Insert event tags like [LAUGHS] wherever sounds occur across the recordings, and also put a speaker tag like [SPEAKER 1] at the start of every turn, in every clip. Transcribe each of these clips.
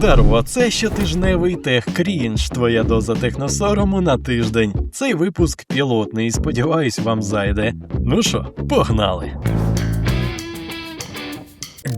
[SPEAKER 1] Даро, це щотижневий тех крінж, твоя доза техносорому на тиждень. Цей випуск пілотний, сподіваюсь, вам зайде. Ну що, погнали.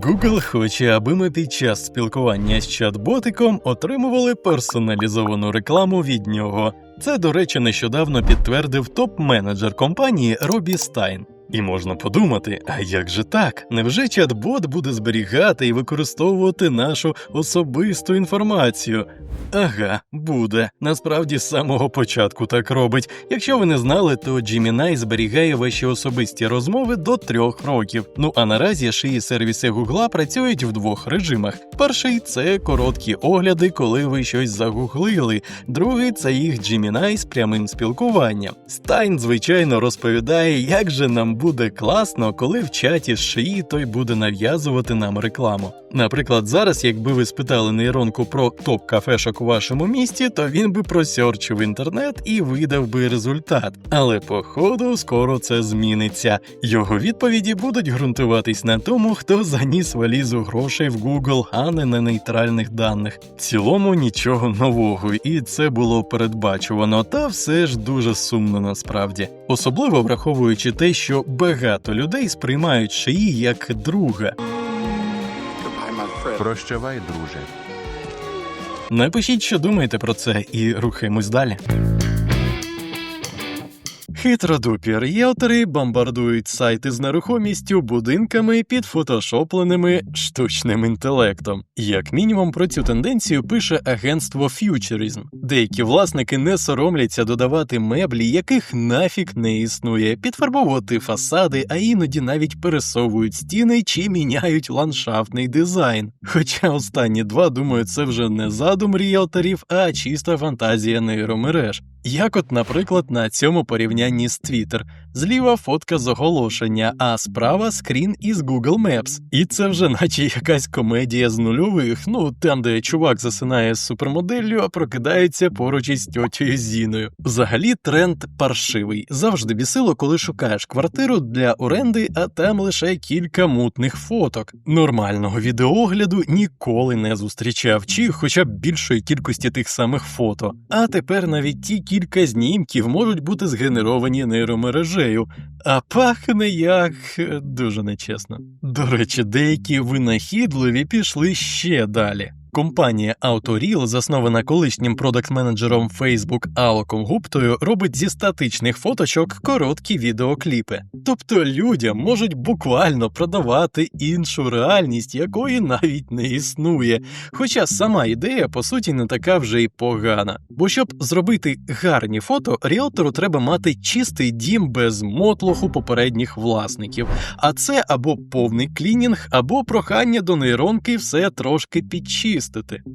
[SPEAKER 1] Google хоче, аби ми під час спілкування з чат-ботиком отримували персоналізовану рекламу від нього. Це, до речі, нещодавно підтвердив топ-менеджер компанії Робі Стайн. І можна подумати, а як же так? Невже чат-бот буде зберігати і використовувати нашу особисту інформацію? Ага, буде. Насправді з самого початку так робить. Якщо ви не знали, то Gemini зберігає ваші особисті розмови до трьох років. Ну а наразі шиї сервіси Гугла працюють в двох режимах. Перший це короткі огляди, коли ви щось загуглили. Другий це їх Gemini з прямим спілкуванням. Стайн, звичайно, розповідає, як же нам буде класно, коли в чаті шиї той буде нав'язувати нам рекламу. Наприклад, зараз, якби ви спитали нейронку про топ кафешок у вашому місті, то він би просьорчив інтернет і видав би результат. Але походу скоро це зміниться. Його відповіді будуть ґрунтуватись на тому, хто заніс валізу грошей в Google, а не на нейтральних даних. В цілому нічого нового, і це було передбачувано, та все ж дуже сумно насправді. Особливо враховуючи те, що багато людей сприймають шиї як друга.
[SPEAKER 2] Прощавай, друже.
[SPEAKER 1] Напишіть, що думаєте про це, і рухаємось далі. Хитродупі ріелтори бомбардують сайти з нерухомістю будинками підфотошопленими штучним інтелектом. Як мінімум, про цю тенденцію пише агентство Futurism. Деякі власники не соромляться додавати меблі, яких нафік не існує, підфарбовувати фасади, а іноді навіть пересовують стіни чи міняють ландшафтний дизайн. Хоча останні два, думаю, це вже не задум ріелторів, а чиста фантазія нейромереж. Як от, наприклад, на цьому порівнянні з Twitter. Зліва фотка з оголошення, а справа скрін із Google Maps. І це вже наче якась комедія з нульових, ну там, де чувак засинає з супермоделлю, а прокидається поруч із тьотєю Зіною. Взагалі тренд паршивий. Завжди бісило, коли шукаєш квартиру для оренди, а там лише кілька мутних фоток. Нормального відеоогляду ніколи не зустрічав, чи хоча б більшої кількості тих самих фото. А тепер навіть ті кілька знімків можуть бути згенеровані нейромережею, а пахне як е, дуже нечесно. До речі, деякі винахідливі пішли ще далі. Компанія Autoreel, заснована колишнім продакт-менеджером Facebook Алоком Гуптою, робить зі статичних фоточок короткі відеокліпи. Тобто людям можуть буквально продавати іншу реальність, якої навіть не існує. Хоча сама ідея по суті не така вже й погана. Бо щоб зробити гарні фото, ріелтору треба мати чистий дім без мотлоху попередніх власників. А це або повний клінінг, або прохання до нейронки все трошки підчистити.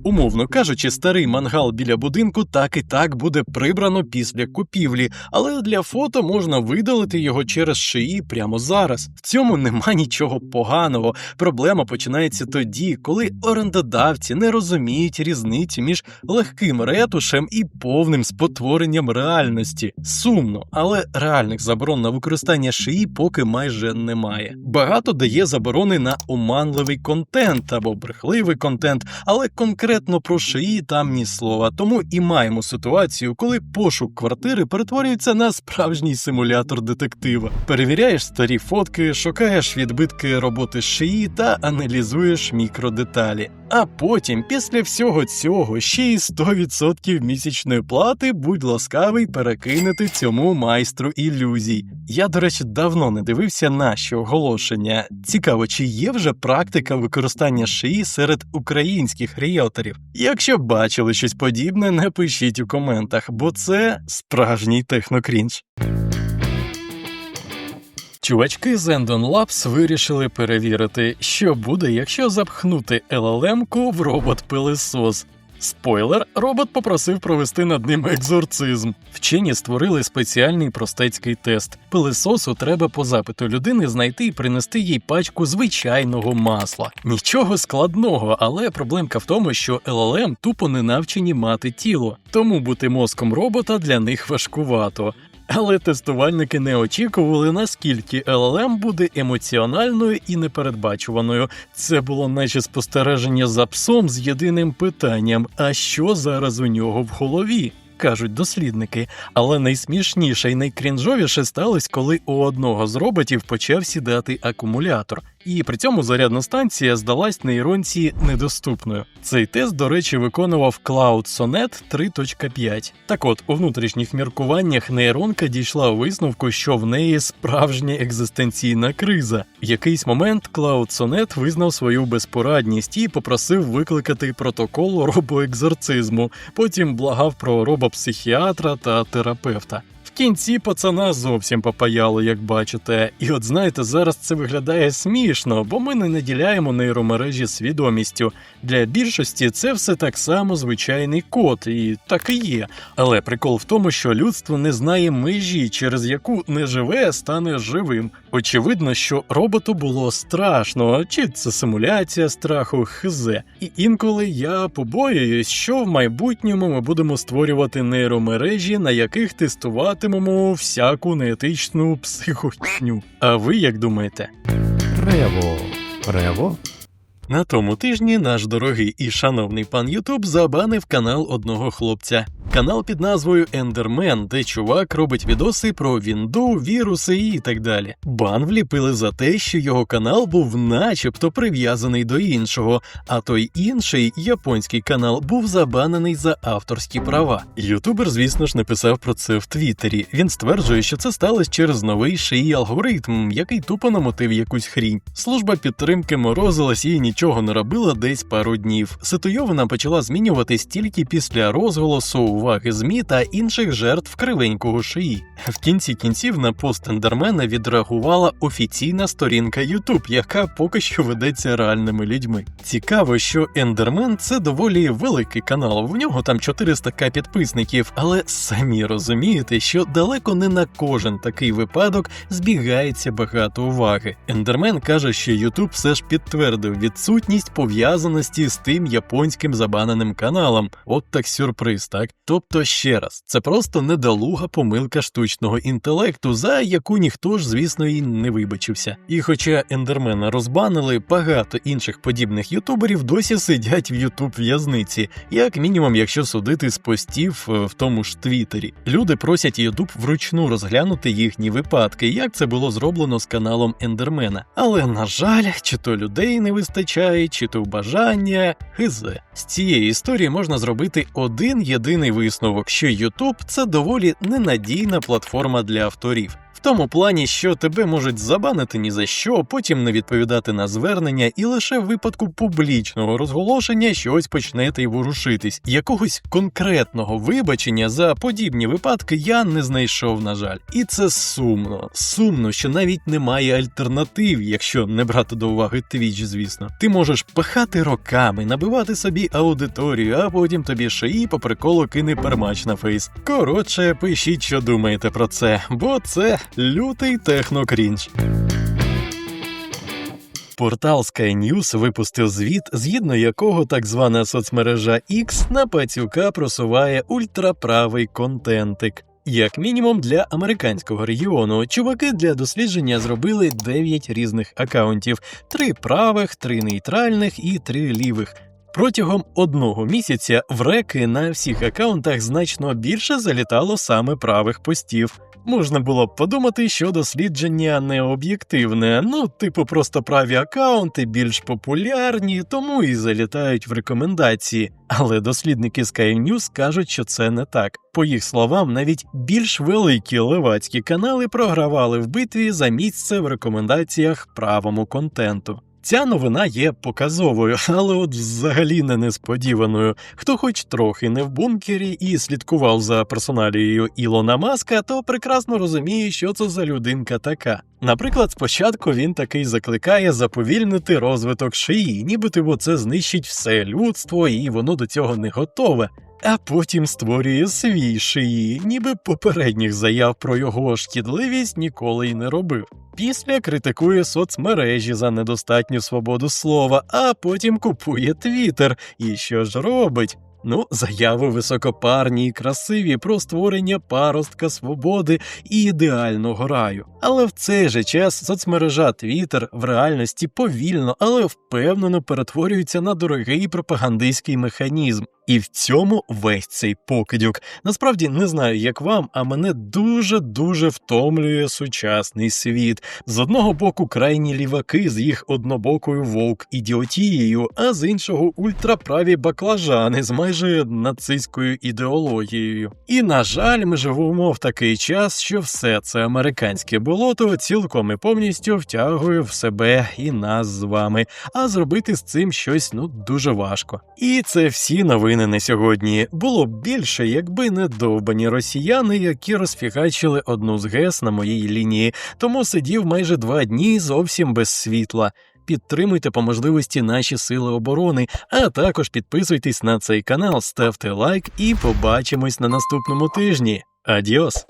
[SPEAKER 1] Умовно кажучи, старий мангал біля будинку так і так буде прибрано після купівлі, але для фото можна видалити його через шиї прямо зараз. В цьому нема нічого поганого. Проблема починається тоді, коли орендодавці не розуміють різницю між легким ретушем і повним спотворенням реальності. Сумно, але реальних заборон на використання шиї поки майже немає. Багато дає заборони на оманливий контент або брехливий контент, але конкретно про шиї там ні слова. Тому і маємо ситуацію, коли пошук квартири перетворюється на справжній симулятор детектива. Перевіряєш старі фотки, шукаєш відбитки роботи шиї та аналізуєш мікродеталі. А потім, після всього цього, ще й 100% місячної плати, будь ласкавий перекинути цьому майстру ілюзій. Я, до речі, давно не дивився наші оголошення. Цікаво, чи є вже практика використання шиї серед українських ріелторів. Якщо бачили щось подібне, напишіть у коментах, бо це справжній технокрінж. Чувачки з Endon Labs вирішили перевірити, що буде, якщо запхнути LLM-ку в робот-пилисос. Спойлер, робот попросив провести над ним екзорцизм. Вчені створили спеціальний простецький тест. Пилисосу треба по запиту людини знайти і принести їй пачку звичайного масла. Нічого складного, але проблемка в тому, що ЛЛМ тупо не навчені мати тіло, тому бути мозком робота для них важкувато. Але тестувальники не очікували, наскільки LLM буде емоціональною і непередбачуваною. Це було наче спостереження за псом з єдиним питанням: а що зараз у нього в голові? кажуть дослідники. Але найсмішніше і найкрінжовіше сталося, коли у одного з роботів почав сідати акумулятор, і при цьому зарядна станція здалась нейронці недоступною. Цей тест, до речі, виконував Cloud Sonnet 3.5. Так от, у внутрішніх міркуваннях нейронка дійшла у висновку, що в неї справжня екзистенційна криза. В якийсь момент Cloud Sonnet визнав свою безпорадність і попросив викликати протокол робоекзорцизму. Потім благав про робопсихіатра та терапевта. Кінці пацана зовсім попаяли, як бачите. І от знаєте, зараз це виглядає смішно, бо ми не наділяємо нейромережі свідомістю. Для більшості це все так само звичайний код, і так і є. Але прикол в тому, що людство не знає межі, через яку не живе, стане живим. Очевидно, що роботу було страшно, чи це симуляція страху, хзе. І інколи я побоююсь, що в майбутньому ми будемо створювати нейромережі, на яких тестуватимемо всяку неетичну психотню. А ви як думаєте?
[SPEAKER 2] Рево. Рево?
[SPEAKER 1] На тому тижні наш дорогий і шановний пан Ютуб забанив канал одного хлопця. Канал під назвою Ендермен, де чувак робить відоси про Вінду, віруси і так далі. Бан вліпили за те, що його канал був начебто прив'язаний до іншого, а той інший японський канал був забанений за авторські права. Ютубер, звісно ж, написав про це в Твіттері. Він стверджує, що це сталося через новий шиї алгоритм, який тупо намотив якусь хрінь. Служба підтримки морозилась і нічого не робила десь пару днів. Ситуйовина почала змінюватись тільки після розголосу уваги ЗМІ та інших жертв кривенького шиї. В кінці кінців на пост Ендермена відреагувала офіційна сторінка YouTube, яка поки що ведеться реальними людьми. Цікаво, що Ендермен це доволі великий канал. В нього там 400к підписників, але самі розумієте, що далеко не на кожен такий випадок збігається багато уваги. Ендермен каже, що YouTube все ж підтвердив відсутність пов'язаності з тим японським забаненим каналом. От так сюрприз, так? Тобто, ще раз, це просто недолуга помилка штучного інтелекту, за яку ніхто ж, звісно, і не вибачився. І хоча ендермена розбанили, багато інших подібних ютуберів досі сидять в ютуб в'язниці, як мінімум, якщо судити з постів е, в тому ж Твіттері. Люди просять Ютуб вручну розглянути їхні випадки, як це було зроблено з каналом Ендермена. Але на жаль, чи то людей не вистачає, чи то бажання, хизе. З цієї історії можна зробити один єдиний висновок, що YouTube – це доволі ненадійна платформа для авторів. В тому плані, що тебе можуть забанити ні за що, потім не відповідати на звернення, і лише в випадку публічного розголошення щось почнете й ворушитись. Якогось конкретного вибачення за подібні випадки я не знайшов, на жаль. І це сумно. Сумно, що навіть немає альтернатив, якщо не брати до уваги Twitch, звісно. Ти можеш пахати роками, набивати собі аудиторію, а потім тобі шиї по приколу кине пермач на фейс. Коротше, пишіть, що думаєте про це, бо це лютий технокрінж. Портал Sky News випустив звіт, згідно якого так звана соцмережа X на пацюка просуває ультраправий контентик. Як мінімум для американського регіону, чуваки для дослідження зробили 9 різних акаунтів: три правих, три нейтральних і три лівих. Протягом одного місяця в реки на всіх акаунтах значно більше залітало саме правих постів. Можна було б подумати, що дослідження не об'єктивне, ну, типу, просто праві акаунти більш популярні, тому і залітають в рекомендації. Але дослідники Sky News кажуть, що це не так. По їх словам, навіть більш великі левацькі канали програвали в битві за місце в рекомендаціях правому контенту. Ця новина є показовою, [LAUGHS] але от взагалі не несподіваною. Хто хоч трохи не в бункері і слідкував за персоналією Ілона Маска, то прекрасно розуміє, що це за людинка така. Наприклад, спочатку він такий закликає заповільнити розвиток шиї, нібито це знищить все людство, і воно до цього не готове. А потім створює свій шиї, ніби попередніх заяв про його шкідливість ніколи й не робив. Після критикує соцмережі за недостатню свободу слова, а потім купує Твіттер. І що ж робить? Ну, заяви високопарні і красиві про створення паростка свободи і ідеального раю. Але в цей же час соцмережа Twitter в реальності повільно, але впевнено перетворюється на дорогий пропагандистський механізм. І в цьому весь цей покидьок. Насправді не знаю, як вам, а мене дуже дуже втомлює сучасний світ. З одного боку крайні ліваки з їх однобокою вовк ідіотією, а з іншого ультраправі баклажани з майже нацистською ідеологією. І на жаль, ми живемо в такий час, що все це американське болото цілком і повністю втягує в себе і нас з вами. А зробити з цим щось ну дуже важко. І це всі новини на сьогодні. Було б більше, якби не довбані росіяни, які розфігачили одну з ГЕС на моїй лінії, тому сидів майже два дні зовсім без світла. Підтримуйте по можливості наші сили оборони, а також підписуйтесь на цей канал, ставте лайк і побачимось на наступному тижні. Адіос!